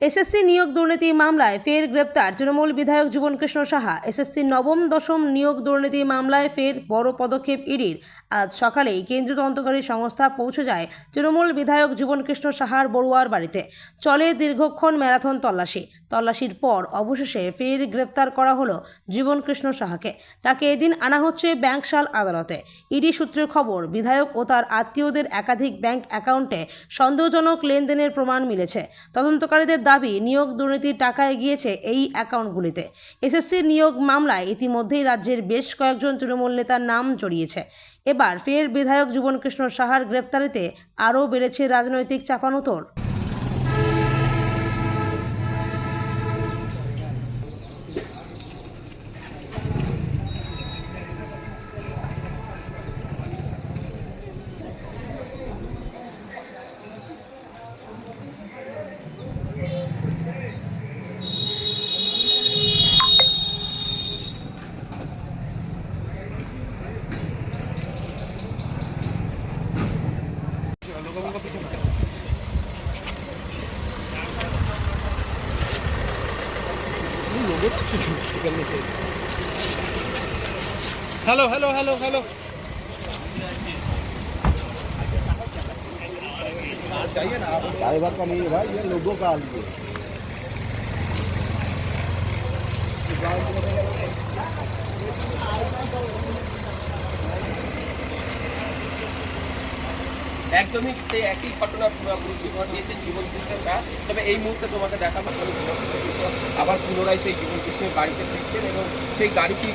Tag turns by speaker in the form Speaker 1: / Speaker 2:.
Speaker 1: SSC নিয়োগ দুর্নীতি মামলায় ফের গ্রেপ্তার তৃণমূল বিধায়ক জীবনকৃষ্ণ সাহা। এসএসসি নবম, দশম নিয়োগ দুর্নীতি মামলায় ফের বড় পদক্ষেপ ইডির। আজ সকালেই কেন্দ্রীয় তদন্তকারী সংস্থা পৌঁছে যায় তৃণমূল বিধায়ক জীবনকৃষ্ণ সাহার বড়ুয়ার বাড়িতে। চলে দীর্ঘক্ষণ ম্যারাথন তল্লাশি। তল্লাশির পর অবশেষে ফের গ্রেপ্তার করা হলো জীবনকৃষ্ণ সাহাকে। তাকে এদিন আনা হচ্ছে ব্যাংকশাল আদালতে। ইডি সূত্রের খবর, বিধায়ক ও তার আত্মীয়দের একাধিক ব্যাংক অ্যাকাউন্টে সন্দেহজনক লেনদেনের প্রমাণ মিলেছে। তদন্তকারীদের দাবি, নিয়োগ দুর্নীতির টাকা এগিয়েছে এই অ্যাকাউন্টগুলিতে। এসএসসির নিয়োগ মামলায় ইতিমধ্যেই রাজ্যের বেশ কয়েকজন তৃণমূল নেতার নাম জড়িয়েছে। এবার ফের বিধায়ক জীবনকৃষ্ণ সাহার গ্রেপ্তারিতে আরও বেড়েছে রাজনৈতিক চাপানুতর
Speaker 2: hello hello hello hello
Speaker 3: driver का नहीं है भाई ये लोगों का लिए
Speaker 2: একদমই সেই একই ঘটনা পুনরাবৃত্তি ঘটিয়েছে জীবন কৃষ্ণটা তবে এই মুহূর্তে তোমাকে দেখাবো আবার পুনরায় সেই জীবন কৃষ্ণের গাড়িতে ফিরছেন এবং সেই গাড়িটি